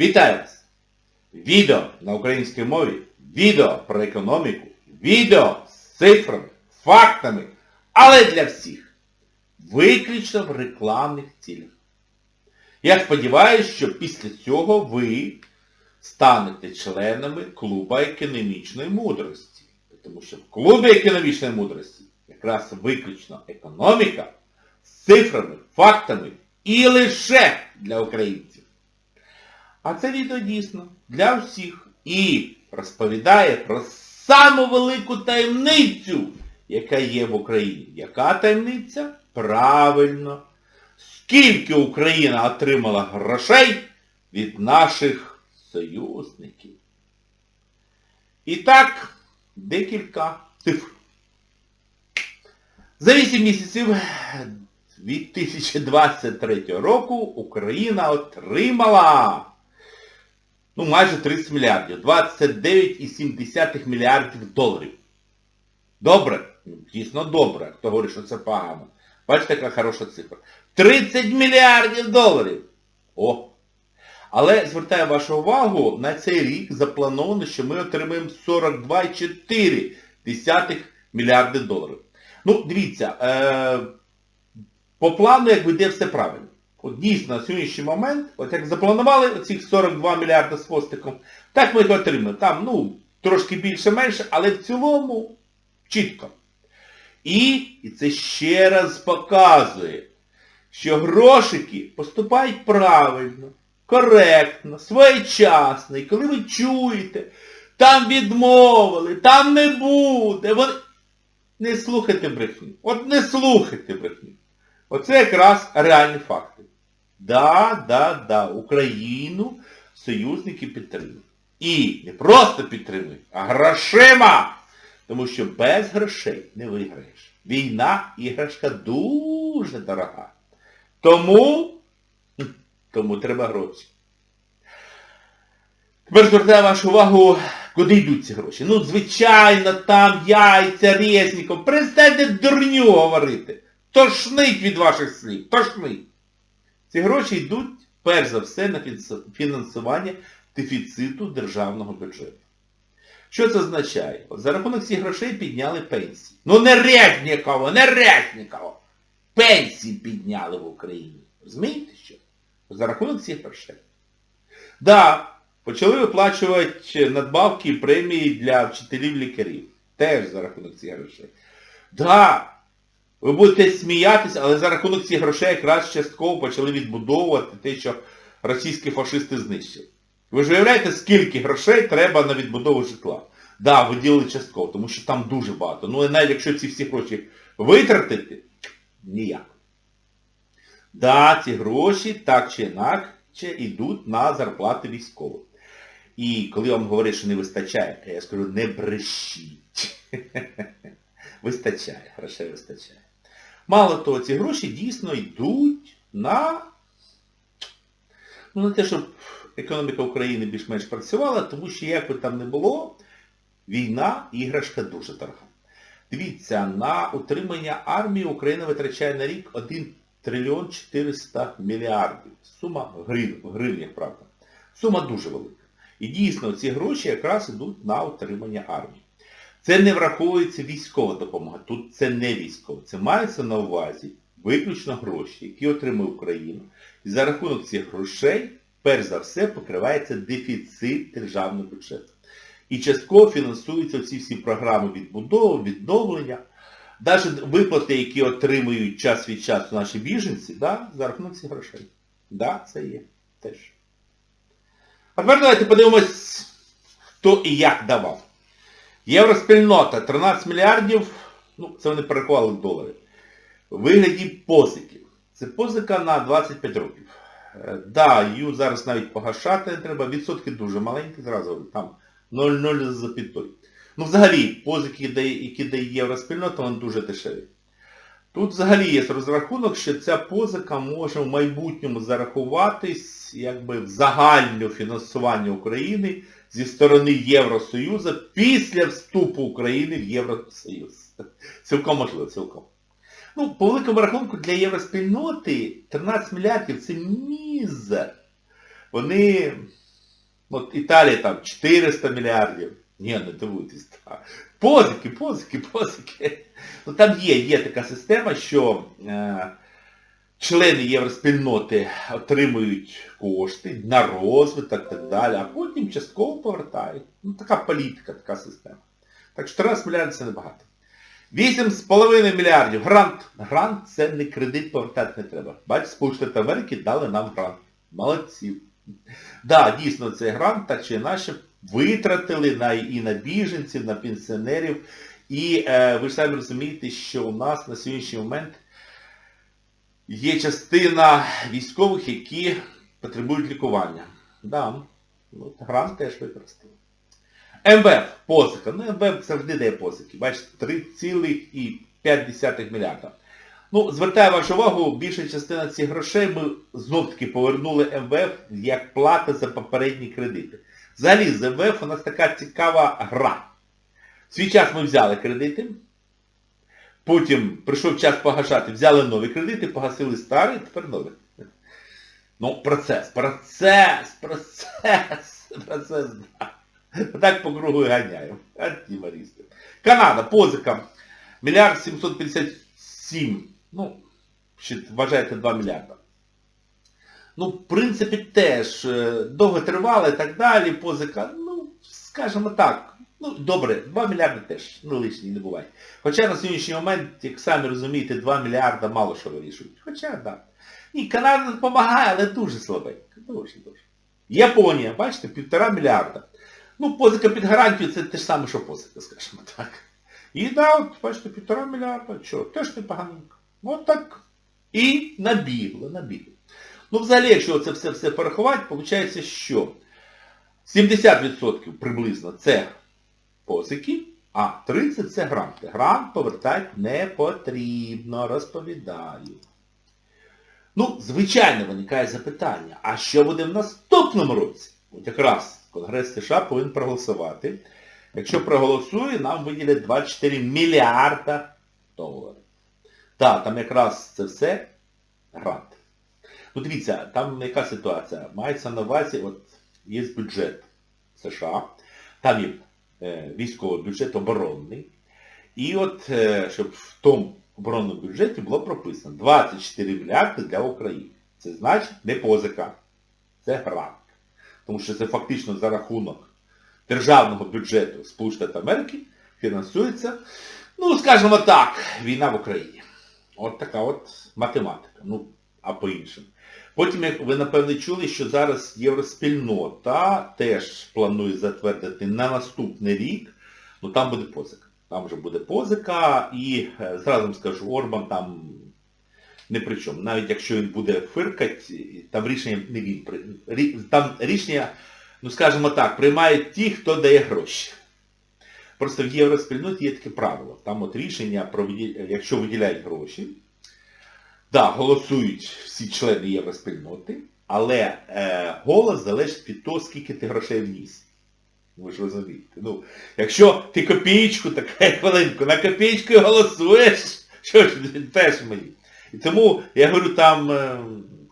Вітаю вас! Відео на українській мові, відео про економіку, відео з цифрами, фактами, але для всіх. Виключно в рекламних цілях. Я сподіваюся, що після цього ви станете членами клуба економічної мудрості. Тому що в клубі економічної мудрості якраз виключно економіка з цифрами, фактами і лише для українців. А це відео дійсно для всіх і розповідає про саму велику таємницю, яка є в Україні. Яка таємниця? Правильно. Скільки Україна отримала грошей від наших союзників. І так, декілька цифр. За 8 місяців 2023 року Україна отримала ну, майже 30 мільярдів. 29,7 мільярдів доларів. Добре? Дійсно добре. Хто говорить, що це погано. Бачите, яка хороша цифра. 30 мільярдів доларів! О! Але звертаю вашу увагу, на цей рік заплановано, що ми отримаємо 42,4 мільярди доларів. Ну, дивіться, е, по плану якби йде все правильно. От дійсно на сьогоднішній момент, от як запланували цих 42 мільярди з хвостиком, так ми їх отримаємо. Там, ну, трошки більше-менше, але в цілому чітко. І, і це ще раз показує, що грошики поступають правильно, коректно, своєчасно. І коли ви чуєте, там відмовили, там не буде. Вони... Не слухайте брехню. От не слухайте брехню. Оце якраз реальні факти. Да, да, да, Україну союзники підтримують. І не просто підтримують, а грошима. Тому що без грошей не виграєш. Війна іграшка дуже дорога. Тому, тому треба гроші. Тепер звертаю вашу увагу, куди йдуть ці гроші. Ну, звичайно, там яйця, резніком. Перестаньте дурню говорити. Тошнить від ваших слів. Тошнить. Ці гроші йдуть, перш за все, на фінансування дефіциту державного бюджету. Що це означає? От за рахунок цих грошей підняли пенсії. Ну не Резнікова, не Резнікова. Пенсії підняли в Україні. Розумієте що? За рахунок цих грошей. Да, почали виплачувати надбавки і премії для вчителів-лікарів. Теж за рахунок цих грошей. Да, ви будете сміятися, але за рахунок цих грошей якраз частково почали відбудовувати те, що російські фашисти знищили. Ви ж уявляєте, скільки грошей треба на відбудову житла? Так, да, виділили частково, тому що там дуже багато. Ну і навіть якщо ці всі гроші витратити, ніяк. Да, ці гроші так чи інакше йдуть на зарплати військових. І коли вам говорю, що не вистачає, я скажу, не брешіть. Вистачає, грошей вистачає. Мало того, ці гроші дійсно йдуть на, ну, на те, щоб економіка України більш-менш працювала, тому що як би там не було, війна іграшка дуже дорога. Дивіться, на утримання армії Україна витрачає на рік 1 трильйон 400 мільярдів. Сума гривень, гривнях, правда. Сума дуже велика. І дійсно ці гроші якраз йдуть на утримання армії. Це не враховується військова допомога. Тут це не військова. Це мається на увазі виключно гроші, які отримує Україна. І за рахунок цих грошей, перш за все, покривається дефіцит державного бюджету. І частково фінансуються ці всі програми відбудови, відновлення. Навіть виплати, які отримують час від часу наші біженці, да, за рахунок цих грошей. Да, це є теж. А тепер давайте подивимось, хто і як давав. Євроспільнота 13 мільярдів, ну, це вони перерахували в долари. В вигляді позиків. Це позика на 25 років. Е, да, її зараз навіть погашати треба, відсотки дуже маленькі, зразу там 0,0 за підтою. Ну взагалі, позики, які дає євроспільнота, вони дуже дешеві. Тут взагалі є розрахунок, що ця позика може в майбутньому зарахуватись якби в загальне фінансування України зі сторони Євросоюзу після вступу України в Євросоюз. Цілком можливо, цілком. Ну, по великому рахунку для євроспільноти 13 мільярдів це мізер. Вони От Італія там 400 мільярдів. Ні, не дивуйтесь. Позики, позики, позики. Ну там є, є така система, що е, члени євроспільноти отримують кошти на розвиток і так далі, а потім частково повертають. Ну така політика, така система. Так що 13 мільярдів це небагато. 8,5 мільярдів. Грант. Грант це не кредит, повертати не треба. Бачите, Сполучені Америки дали нам грант. Молодці. Да, дійсно, цей грант так чи інакше витратили на, і на біженців, на пенсіонерів. І е, ви ж самі розумієте, що у нас на сьогоднішній момент є частина військових, які потребують лікування. Да, ну, грант теж використали. МВФ, позика. Ну, МВФ завжди дає позики. Бачите, 3,5 мільярда. Ну, звертаю вашу увагу, більша частина цих грошей ми знов-таки повернули МВФ як плата за попередні кредити. Взагалі, з МВФ у нас така цікава гра. Свій час ми взяли кредити, потім прийшов час погашати, взяли нові кредити, погасили старі, тепер нові. Ну, процес, процес, процес, процес, да. Так по кругу і ганяємо. Антимаристи. Канада, позика. Мільярд 757. Ну, ще вважаєте 2 мільярда. Ну, в принципі, теж е, довго тривало і так далі, позика, ну, скажімо так, ну, добре, 2 мільярди теж, ну, лишні не буває. Хоча на сьогоднішній момент, як самі розумієте, 2 мільярда мало що вирішують. Хоча, так. Да. Ні, Канада допомагає, але дуже слабенько. Дуже, дуже. Японія, бачите, півтора мільярда. Ну, позика під гарантію це те ж саме, що позика, скажімо так. І да, от, бачите, півтора мільярда, що, теж непоганенько. От так. І набігло, набігло. Ну, взагалі, якщо це все все порахувати, виходить, що 70% приблизно це позики, а 30% це гранти. Грант повертати не потрібно, розповідаю. Ну, звичайно, виникає запитання, а що буде в наступному році? От якраз Конгрес США повинен проголосувати. Якщо проголосує, нам виділять 24 мільярда доларів. Так, там якраз це все грант. Ну дивіться, там яка ситуація? Мається на увазі, от є бюджет США, там є військовий бюджет оборонний. І от, е, щоб в тому оборонному бюджеті було прописано 24 мільярди для України. Це значить не позика, це грант. Тому що це фактично за рахунок державного бюджету Сполучених Америки фінансується, ну, скажімо так, війна в Україні. От така от математика. Ну, а по-іншому. Потім, як ви напевне чули, що зараз євроспільнота теж планує затвердити на наступний рік, ну там буде позика. Там вже буде позика і, е, зразу скажу, Орбан там не при чому. Навіть якщо він буде фиркати, там рішення не він. Там рішення, ну скажімо так, приймають ті, хто дає гроші. Просто в євроспільноті є таке правило. Там от рішення, про, якщо виділяють гроші, да, голосують всі члени євроспільноти, але е, голос залежить від того, скільки ти грошей вніс. Ви ж розумієте. Ну, якщо ти копійку, така хвилинку, на копійку голосуєш, що ж, теж мені. І тому, я говорю, там е,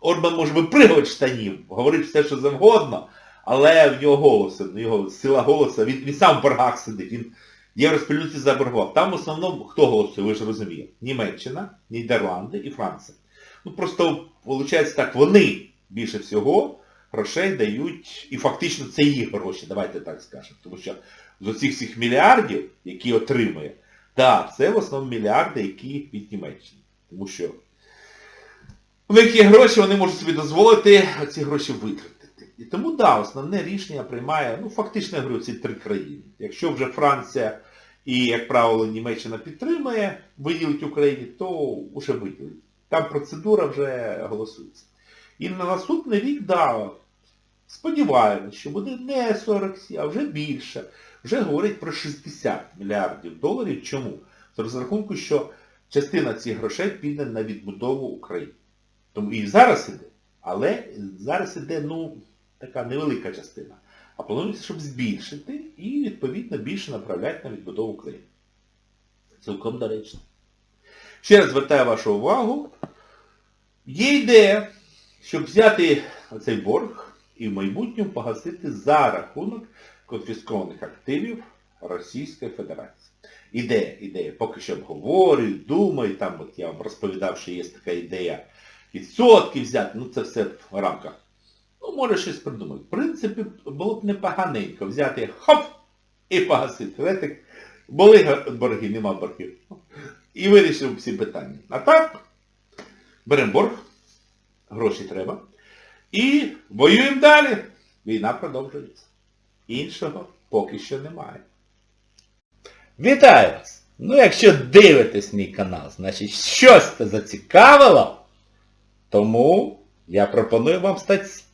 Орбан може випригувати штанів, говорить все, що завгодно, але в нього голос, в нього сила голосу, він, він сам в боргах сидить, він євроспільноті заборгував. Там в основному хто голосує, ви ж розумієте? Німеччина, Нідерланди і Франція. Ну просто, виходить так, вони більше всього грошей дають, і фактично це їх гроші, давайте так скажемо. Тому що з оцих всіх мільярдів, які отримує, так, це в основному мільярди, які від Німеччини. Тому що у них є гроші, вони можуть собі дозволити ці гроші витратити. І тому, так, да, основне рішення приймає, ну, фактично, я говорю, ці три країни. Якщо вже Франція і, як правило, Німеччина підтримує виділить Україні, то вже виділить. Там процедура вже голосується. І на наступний рік, да, сподіваємось, що буде не 47, а вже більше. Вже говорить про 60 мільярдів доларів. Чому? З розрахунку, що частина цих грошей піде на відбудову України. Тому і зараз іде. Але зараз іде, ну, така невелика частина. А планується, щоб збільшити і, відповідно, більше направляти на відбудову України. Цілком доречно. Ще раз звертаю вашу увагу. Є ідея, щоб взяти оцей борг і в майбутньому погасити за рахунок конфіскованих активів Російської Федерації. Ідея, ідея. Поки що обговорюють, думають, там от я вам розповідав, що є така ідея відсотки взяти, ну це все в рамках. Ну, може щось придумати. В принципі, було б непоганенько взяти хоп і погасити. Знаєте, були борги, нема боргів. І вирішив всі питання. А так, беремо борг, гроші треба. І воюємо далі. Війна продовжується. Іншого поки що немає. Вітаю вас! Ну, якщо дивитесь мій канал, значить щось це зацікавило, тому я пропоную вам стати